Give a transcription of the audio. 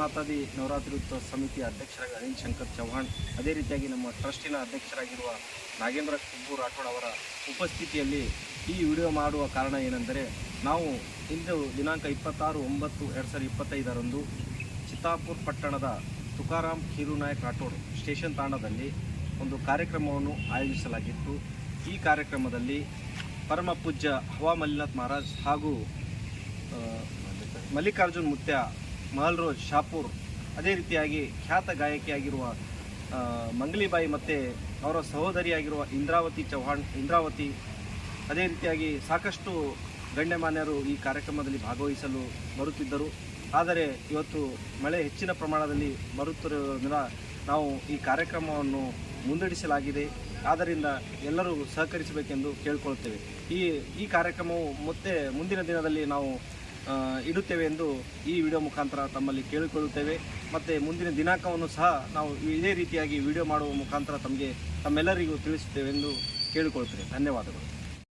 ಮಾತಾದಿ ನವರಾತ್ರಿ ಉತ್ಸವ ಸಮಿತಿಯ ಅಧ್ಯಕ್ಷರಾಗಿ ಅನಿಲ್ ಶಂಕರ್ ಚೌಹಾಣ್ ಅದೇ ರೀತಿಯಾಗಿ ನಮ್ಮ ಟ್ರಸ್ಟಿನ ಅಧ್ಯಕ್ಷರಾಗಿರುವ ನಾಗೇಂದ್ರ ಕುಬ್ಬು ರಾಠೋಡ್ ಅವರ ಉಪಸ್ಥಿತಿಯಲ್ಲಿ ಈ ವಿಡಿಯೋ ಮಾಡುವ ಕಾರಣ ಏನೆಂದರೆ, ನಾವು ಇಂದು ದಿನಾಂಕ ಇಪ್ಪತ್ತಾರು ಒಂಬತ್ತು ಎರಡು ಸಾವಿರದ ಇಪ್ಪತ್ತೈದರಂದು ಚಿತ್ತಾಪುರ್ ಪಟ್ಟಣದ ತುಕಾರಾಮ್ ನಾಯಕ್ ರಾಠೋಡ್ ಸ್ಟೇಷನ್ ತಾಣದಲ್ಲಿ ಒಂದು ಕಾರ್ಯಕ್ರಮವನ್ನು ಆಯೋಜಿಸಲಾಗಿತ್ತು. ಈ ಕಾರ್ಯಕ್ರಮದಲ್ಲಿ ಪರಮ ಪೂಜ್ಯ ಹವಾ ಮಲ್ಲಿನಾಥ್ ಮಹಾರಾಜ್ ಹಾಗೂ ಮಲ್ಲಿಕಾರ್ಜುನ್ ಮುತ್ಯ, ಮಹಲ್ರೋಜ್ ಶಾಪುರ್ ಅದೇ ರೀತಿಯಾಗಿ ಖ್ಯಾತ ಗಾಯಕಿಯಾಗಿರುವ ಮಂಗಲಿಬಾಯಿ ಮತ್ತು ಅವರ ಸಹೋದರಿಯಾಗಿರುವ ಇಂದ್ರಾವತಿ ಚೌಹಾಣ್, ಇಂದ್ರಾವತಿ ಅದೇ ರೀತಿಯಾಗಿ ಸಾಕಷ್ಟು ಗಣ್ಯಮಾನ್ಯರು ಈ ಕಾರ್ಯಕ್ರಮದಲ್ಲಿ ಭಾಗವಹಿಸಲು ಬರುತ್ತಿದ್ದರು. ಆದರೆ ಇವತ್ತು ಮಳೆ ಹೆಚ್ಚಿನ ಪ್ರಮಾಣದಲ್ಲಿ ಬರುತ್ತಿರುವುದರಿಂದ ನಾವು ಈ ಕಾರ್ಯಕ್ರಮವನ್ನು ಮುಂದಡಿಸಲಾಗಿದೆ. ಆದ್ದರಿಂದ ಎಲ್ಲರೂ ಸಹಕರಿಸಬೇಕೆಂದು ಕೇಳಿಕೊಳ್ಳುತ್ತೇವೆ. ಈ ಈ ಕಾರ್ಯಕ್ರಮವು ಮತ್ತೆ ಮುಂದಿನ ದಿನದಲ್ಲಿ ನಾವು ಇಡುತ್ತೇವೆ ಎಂದು ಈ ವಿಡಿಯೋ ಮುಖಾಂತರ ತಮ್ಮಲ್ಲಿ ಕೇಳಿಕೊಳ್ಳುತ್ತೇವೆ. ಮತ್ತು ಮುಂದಿನ ದಿನಾಂಕವನ್ನು ಸಹ ನಾವು ಇದೇ ರೀತಿಯಾಗಿ ವಿಡಿಯೋ ಮಾಡುವ ಮುಖಾಂತರ ತಮಗೆ ತಮ್ಮೆಲ್ಲರಿಗೂ ತಿಳಿಸುತ್ತೇವೆ ಎಂದು ಕೇಳಿಕೊಳ್ಳುತ್ತೇವೆ ಧನ್ಯವಾದಗಳು.